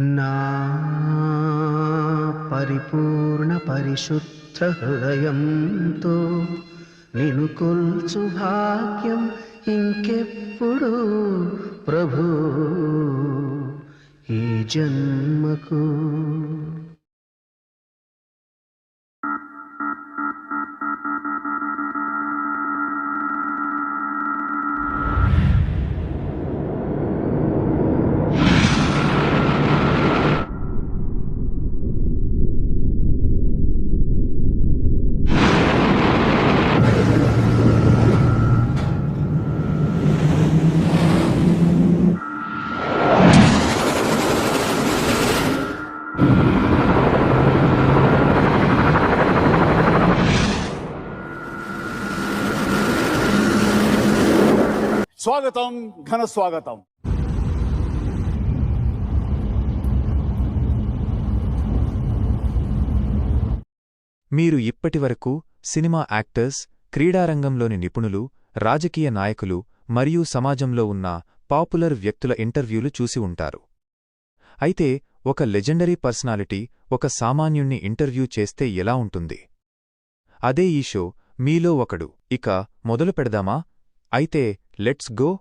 నా పరిపూర్ణ పరిశుద్ధ హృదయంతో నిను కొల్చు భాగ్యం ఇంకెప్పుడు ప్రభు ఈ జన్మకు. స్వాగతం ఘన స్వాగతం. మీరు ఇప్పటివరకు సినిమా యాక్టర్స్ క్రీడారంగంలోని నిపుణులు రాజకీయ నాయకులు మరియు సమాజంలో ఉన్న పాపులర్ వ్యక్తుల ఇంటర్వ్యూలు చూసి ఉంటారు. అయితే ఒక లెజెండరీ పర్సనాలిటీ ఒక సామాన్యుణ్ణి ఇంటర్వ్యూ చేస్తే ఎలా ఉంటుంది? అదే ఈ షో మీలో ఒకడు. ఇక మొదలు పెడదామా? అయితే లెట్స్ గో.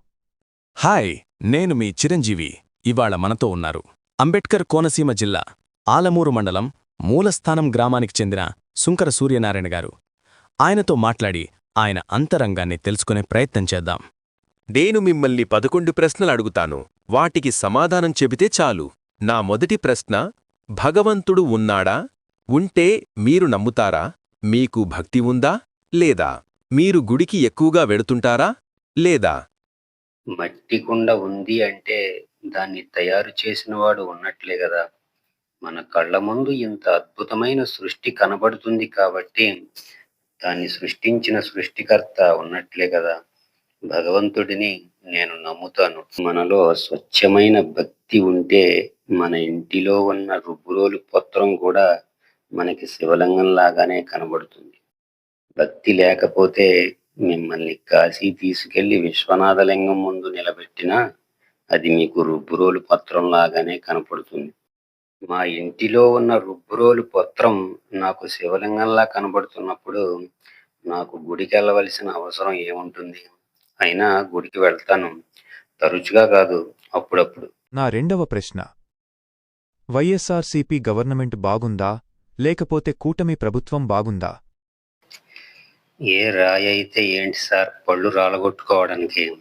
హాయ్ నేను మీ చిరంజీవి. ఇవాళ మనతో ఉన్నారు అంబేడ్కర్ కోనసీమ జిల్లా ఆలమూరు మండలం మూలస్థానం గ్రామానికి చెందిన సుంకర సూర్యనారాయణ గారు. ఆయనతో మాట్లాడి ఆయన అంతరంగాన్ని తెలుసుకునే ప్రయత్నం చేద్దాం. నేను మిమ్మల్ని పదకొండు ప్రశ్నలు అడుగుతాను. వాటికి సమాధానం చెబితే చాలు. నా మొదటి ప్రశ్న భగవంతుడు ఉన్నాడా? ఉంటే మీరు నమ్ముతారా? మీకు భక్తి ఉందా? లేదా? మీరు గుడికి ఎక్కువగా వెడుతుంటారా? లేదా? మట్టి కుండ ఉంది అంటే దాన్ని తయారు చేసిన వాడు ఉన్నట్లే కదా. మన కళ్ళ ముందు ఇంత అద్భుతమైన సృష్టి కనబడుతుంది కాబట్టి దాన్ని సృష్టించిన సృష్టికర్త ఉన్నట్లే కదా. భగవంతుడిని నేను నమ్ముతాను. మనలో స్వచ్ఛమైన భక్తి ఉంటే మన ఇంటిలో ఉన్న రుబ్బురోలు పత్రం కూడా మనకి శివలింగం లాగానే కనబడుతుంది. భక్తి లేకపోతే మిమ్మల్ని కాశీ తీసుకెళ్ళి విశ్వనాథలింగం ముందు నిలబెట్టినా అది మీకు రుబ్బురోలు పత్రం లాగానే కనపడుతుంది. మా ఇంటిలో ఉన్న రుబ్బురోలు పత్రం నాకు శివలింగంలా కనబడుతున్నప్పుడు నాకు గుడికి వెళ్ళవలసిన అవసరం ఏముంటుంది? అయినా గుడికి వెళ్తాను. తరచుగా కాదు అప్పుడప్పుడు. నా రెండవ ప్రశ్న. వైఎస్ఆర్సీపీ గవర్నమెంట్ బాగుందా? లేకపోతే కూటమి ప్రభుత్వం బాగుందా? ఏ రాయి అయితే ఏంటి సార్? పళ్ళు రాలగొట్టుకోవడానికి.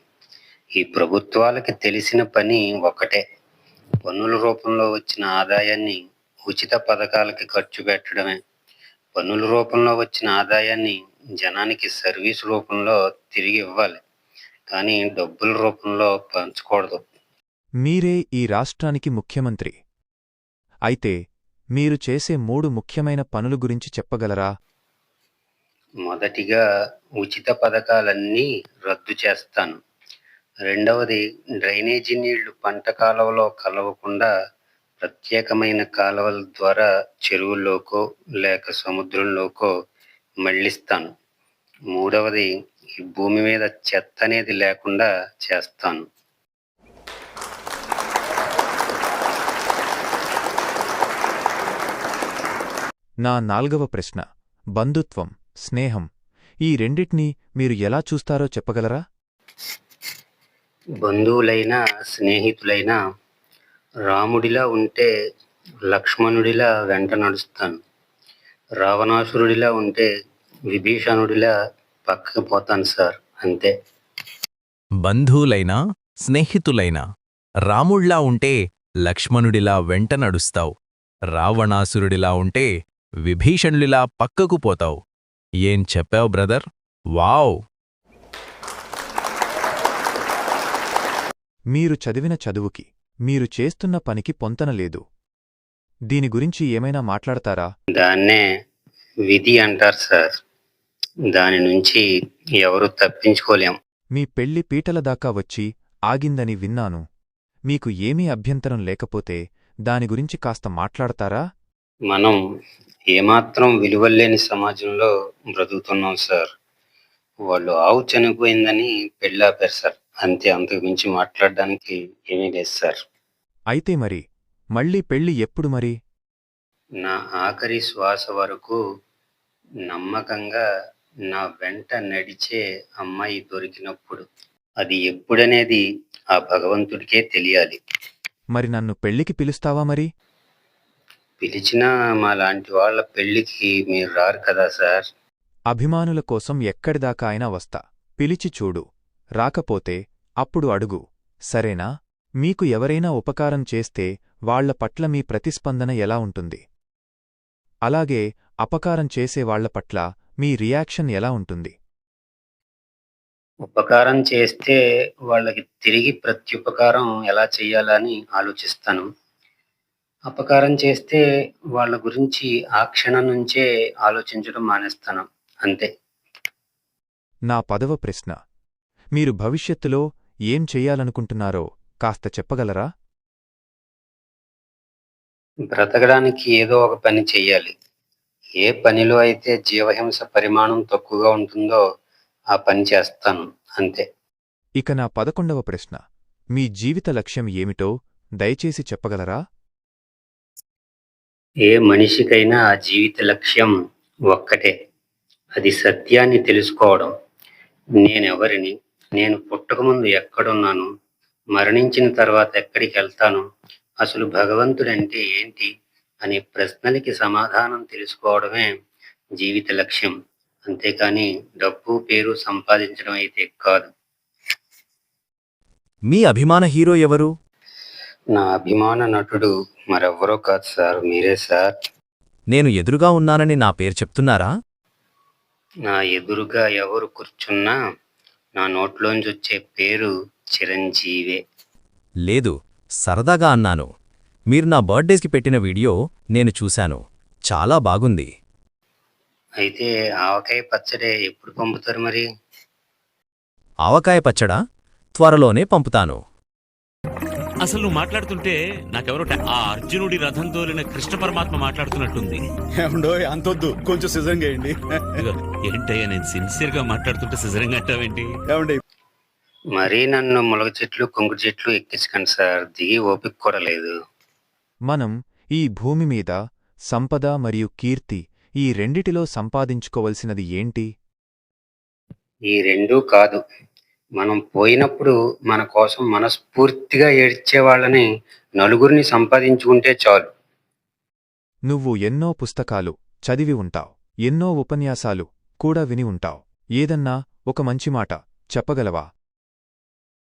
ఈ ప్రభుత్వాలకి తెలిసిన పని ఒకటే. పన్నుల రూపంలో వచ్చిన ఆదాయాన్ని ఉచిత పథకాలకి ఖర్చు పెట్టడమే. పన్నుల రూపంలో వచ్చిన ఆదాయాన్ని జనానికి సర్వీస్ రూపంలో తిరిగి ఇవ్వాలి. కానీ డబ్బుల రూపంలో పంచకూడదు. మీరే ఈ రాష్ట్రానికి ముఖ్యమంత్రి. అయితే మీరు చేసే మూడు ముఖ్యమైన పనుల గురించి చెప్పగలరా? మొదటిగా ఉచిత పథకాలన్నీ రద్దు చేస్తాను. రెండవది డ్రైనేజీ నీళ్ళు పంట కాలువలో కలవకుండా ప్రత్యేకమైన కాలువల ద్వారా చెరువుల్లోకో లేక సముద్రంలోకో మళ్ళిస్తాను. మూడవది ఈ భూమి మీద చెత్త అనేది లేకుండా చేస్తాను. నా నాల్గవ ప్రశ్న బంధుత్వం స్నేహం. ఈ రెండిటినీ మీరు ఎలా చూస్తారో చెప్పగలరా? బంధువులైనా స్నేహితులైనా రాముడిలా ఉంటే లక్ష్మణుడిలా వెంట నడుస్తాను. రావణాసురుడిలా ఉంటే విభీషణుడిలా పక్కకి పోతాను సార్ అంతే. బంధువులైనా స్నేహితులైనా రాముళ్ళా ఉంటే లక్ష్మణుడిలా వెంట నడుస్తావు. రావణాసురుడిలా ఉంటే విభీషణుడిలా పక్కకు పోతావు. ఏం చెప్పావు బ్రదర్? వావ్! మీరు చదివిన చదువుకి మీరు చేస్తున్న పనికి పొంతనలేదు దీని గురించి ఏమైనా మాట్లాడతారా? దాన్నే విధి అంటారు సార్. దాని నుంచి ఎవరు తప్పించుకోలేం. మీ పెళ్ళి పీటల దాకా వచ్చి ఆగిందని విన్నాను. మీకు ఏమీ అభ్యంతరం లేకపోతే దాని గురించి కాస్త మాట్లాడతారా? మనం ఏమాత్రం విలువలేని సమాజంలో బ్రతుకుతున్నాం సార్. వాళ్ళు ఆవు చనిపోయిందని పెళ్ళాపారు సార్. అంతే అంతకు మించి మాట్లాడడానికి ఏమీ లేదు సార్. అయితే మరి మళ్ళీ పెళ్ళి ఎప్పుడు మరి? నా ఆఖరి శ్వాస వరకు నమ్మకంగా నా వెంట నడిచే అమ్మాయి దొరికినప్పుడు అది ఎప్పుడనేది ఆ భగవంతుడికే తెలియాలి. మరి నన్ను పెళ్ళికి పిలుస్తావా మరి? పిలిచినా మా లాంటి వాళ్ళ పెళ్ళికి మీరు రారు కదా సార్. అభిమానుల కోసం ఎక్కడిదాకా అయినా వస్తా. పిలిచి చూడు. రాకపోతే అప్పుడు అడుగు. సరేనా? మీకు ఎవరైనా ఉపకారం చేస్తే వాళ్ళ పట్ల మీ ప్రతిస్పందన ఎలా ఉంటుంది? అలాగే అపకారం చేసేవాళ్ళ పట్ల మీ రియాక్షన్ ఎలా ఉంటుంది? ఉపకారం చేస్తే వాళ్ళకి తిరిగి ప్రత్యుపకారం ఎలా చేయాలని ఆలోచిస్తాను. అపకారం చేస్తే వాళ్ళ గురించి ఆ క్షణం నుంచే ఆలోచించడం మానేస్తాను. అంతే. నా పదవ ప్రశ్న. మీరు భవిష్యత్తులో ఏం చెయ్యాలనుకుంటున్నారో కాస్త చెప్పగలరా? బ్రతకడానికి ఏదో ఒక పని చెయ్యాలి. ఏ పనిలో అయితే జీవహింస పరిమాణం తక్కువగా ఉంటుందో ఆ పని చేస్తాను. అంతే. ఇక నా పదకొండవ ప్రశ్న. మీ జీవిత లక్ష్యం ఏమిటో దయచేసి చెప్పగలరా? ఏ మనిషికైనా ఆ జీవిత లక్ష్యం ఒక్కటే. అది సత్యాన్ని తెలుసుకోవడం. నేనెవరిని? నేను పుట్టకముందు ఎక్కడున్నాను? మరణించిన తర్వాత ఎక్కడికి వెళ్తాను? అసలు భగవంతుడంటే ఏంటి? అనే ప్రశ్నలకి సమాధానం తెలుసుకోవడమే జీవిత లక్ష్యం. అంతేకాని డబ్బు పేరు సంపాదించడం అయితే కాదు. మీ అభిమాన హీరో ఎవరు? నా అభిమాన నటుడు మరెవ్వరో కాదు సార్ మీరే సార్. నేను ఎదురుగా ఉన్నానని నా పేరు చెప్తున్నారా? నా ఎదురుగా ఎవరు కూర్చున్నా నా నోట్లోంచి వచ్చే పేరు చిరంజీవే. లేదు సరదాగా అన్నాను. మీరు నా బర్త్డేస్కి పెట్టిన వీడియో నేను చూశాను. చాలా బాగుంది. అయితే ఆవకాయ పచ్చడి ఎప్పుడు పంపుతారు మరి? ఆవకాయ పచ్చడా? త్వరలోనే పంపుతాను. అసలు నువ్వు మాట్లాడుతుంటే నాకెవరో ఆ అర్జునుడి రథం తోలిన కృష్ణ పరమాత్మ మాట్లాడుతున్నట్టుంది. ఏమండో అంతొద్దు. కొంచెం సిజం చేయండి. ఇదిగో, ఏంటయ్యా నేను సిన్సియర్గా మాట్లాడుతుంటే సిజరింగ్ అంటావేంటి? ఏమండి? మరీ నన్ను ములగ చెట్లు కొంగు చెట్లు ఎక్కించకండి సార్. దిగి ఓపిక కూడా లేదు మనం ఈ భూమి మీద సంపద మరియు కీర్తి ఈ రెండిటిలో సంపాదించుకోవలసినది ఏంటి? ఈ రెండూ కాదు. మనం పోయినప్పుడు మన కోసం మనస్ఫూర్తిగా ఏడ్చే వాళ్ళని నలుగురిని సంపాదించుకుంటే చాలు. నువ్వు ఎన్నో పుస్తకాలు చదివి ఉంటావ్ ఎన్నో ఉపన్యాసాలు కూడా విని ఉంటావ్. ఏదన్నా ఒక మంచి మాట చెప్పగలవా?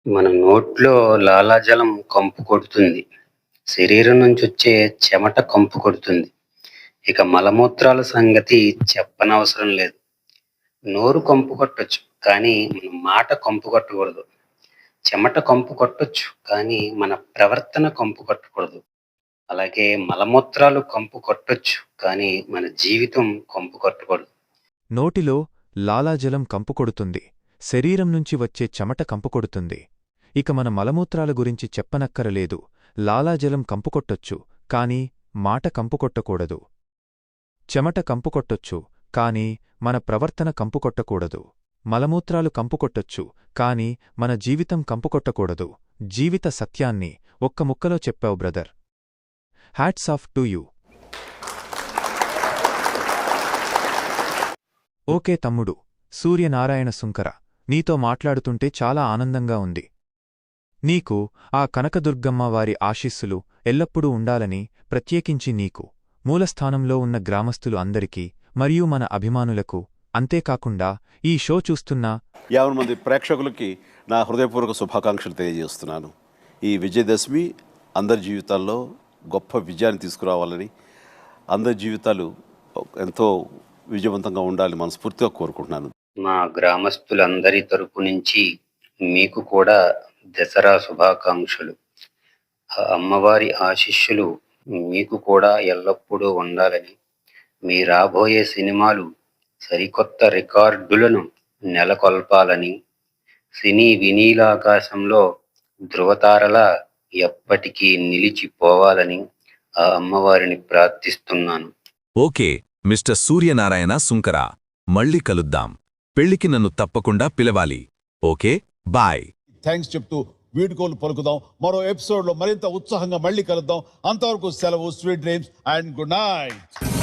మన నోట్లో లాలాజలం కంపు కొడుతుంది. శరీరం నుంచి వచ్చే చెమట కంపు కొడుతుంది. ఇక మలమూత్రాల సంగతి చెప్పనవసరం లేదు. నోరు కంపు కొట్టచ్చు కానీ మన మాట కంపు కొట్టకూడదు. చెమట కంపు కొట్టొచ్చు కానీ మన ప్రవర్తన కంపు కొట్టకూడదు. అలాగే మలమూత్రాలు కంపు కొట్టొచ్చు కానీ మన జీవితం కంపు కొట్టకూడదు. నోటిలో లాలాజలం కంపు కొడుతుంది శరీరం నుంచి వచ్చే చెమట కంపు కొడుతుంది. ఇక మన మలమూత్రాల గురించి చెప్పనక్కరలేదు లాలాజలం కంపుకొట్టొచ్చు కాని మాట కంపుకొట్టకూడదు చెమట కంపుకొట్టొచ్చు కాని మన ప్రవర్తన కంపుకొట్టకూడదు. మలమూత్రాలు కంపుకొట్టొచ్చు కాని మన జీవితం కంపుకొట్టకూడదు. జీవిత సత్యాన్ని ఒక్క ముక్కలో చెప్పావు brother. Hats off to you. Okay తమ్ముడు సూర్యనారాయణ సుంకర నీతో మాట్లాడుతుంటే చాలా ఆనందంగా ఉంది. నీకు ఆ కనకదుర్గమ్మ వారి ఆశీస్సులు ఎల్లప్పుడూ ఉండాలని ప్రత్యేకించి నీకు మూలస్థానంలో ఉన్న గ్రామస్తులు అందరికీ మరియు మన అభిమానులకు. అంతేకాకుండా ఈ షో చూస్తున్న యాభై మంది ప్రేక్షకులకి నా హృదయపూర్వక శుభాకాంక్షలు తెలియజేస్తున్నాను. ఈ విజయదశమి అందరి జీవితాల్లో గొప్ప విజయాన్ని తీసుకురావాలని అందరి జీవితాలు ఎంతో విజయవంతంగా ఉండాలని మనస్ఫూర్తిగా కోరుకుంటున్నాను. మా గ్రామస్తులందరి తరపు నుంచి మీకు కూడా దసరా శుభాకాంక్షలు. ఆ అమ్మవారి ఆశిష్యులు మీకు కూడా ఎల్లప్పుడూ ఉండాలని మీ రాబోయే సినిమాలు సరికొత్త రికార్డులను నెలకొల్పాలని. సినీ వినీలాకాశంలో ధృవతారలా ఎప్పటికీ నిలిచిపోవాలని ఆ అమ్మవారిని ప్రార్థిస్తున్నాను. ఓకే మిస్టర్ సూర్యనారాయణ సుంకర మళ్ళీ కలుద్దాం. పెళ్ళికి నన్ను తప్పకుండా పిలవాలి. Okay bye. థ్యాంక్స్ చెప్తూ వీడుకోలు పలుకుదాం. మరో ఎపిసోడ్లో మరింత ఉత్సాహంగా మళ్ళీ కలుద్దాం. అంతవరకు సెలవు sweet dreams and good night.